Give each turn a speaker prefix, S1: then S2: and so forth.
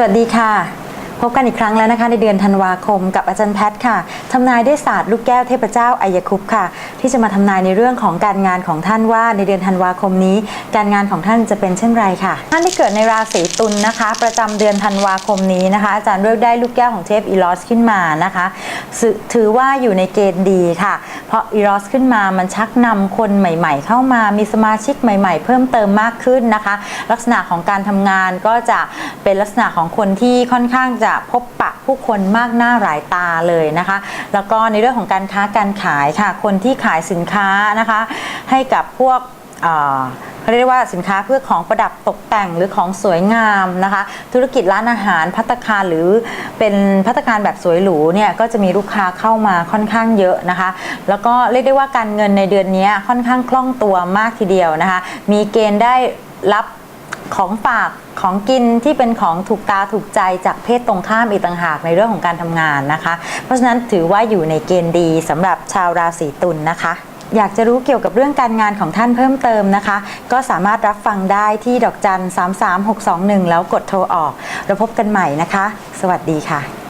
S1: สวัสดีค่ะ พบกันอีกครั้งแล้วนะคะในเดือนธันวาคมกับอาจารย์แพทย์ค่ะทำนายด้วยศาสตร์ลูกแก้วเทพเจ้าอายคุปต์ค่ะ ที่จะมาทำนายในเรื่องของการงานของท่านว่าในเดือนธันวาคมนี้ การงานของท่านจะเป็นเช่นไรค่ะ ท่านที่เกิดในราศีตุลนะคะ ประจำเดือนธันวาคมนี้นะคะ อาจารย์เลือกได้ลูกแก้วของเทพอีลอสขึ้นมานะคะ ถือว่าอยู่ในเกณฑ์ดีค่ะ เพราะอีรอสขึ้นมามันชักนำคนใหม่ ๆ เข้ามามีสมาชิกใหม่ ๆ เพิ่มเติมมากขึ้นนะคะ ลักษณะของการทำงานก็จะเป็นลักษณะของคนที่ค่อนข้างจะพบปะผู้คนมากหน้าหลายตาเลยนะคะ แล้วก็ในเรื่องของการค้าการขายค่ะ คนที่ขายสินค้านะคะ ให้กับพวกอ่า เขาเรียกว่าสินค้าเพื่อของประดับตกแต่งหรือของสวยงามนะคะ ธุรกิจร้านอาหารพัตคารหรือเป็นพัตตาคารแบบสวยหรูเนี่ยก็จะมีลูกค้าเข้ามาค่อนข้างเยอะนะคะ แล้วก็เรียกได้ว่าการเงินในเดือนนี้ค่อนข้างคล่องตัวมากทีเดียวนะคะ มีเกณฑ์ได้รับของฝากของกินที่เป็นของถูกตาถูกใจจากเพศตรงข้ามอีกต่างหากในเรื่องของการทำงานนะคะ เพราะฉะนั้นถือว่าอยู่ในเกณฑ์ดีสำหรับชาวราศีตุลนะคะ อยากจะรู้เกี่ยวกับเรื่องการงานของท่านเพิ่มเติมนะคะ ก็สามารถรับฟังได้ที่ดอกจัน 33621 แล้วกดโทรออก เราพบกันใหม่นะคะ สวัสดีค่ะ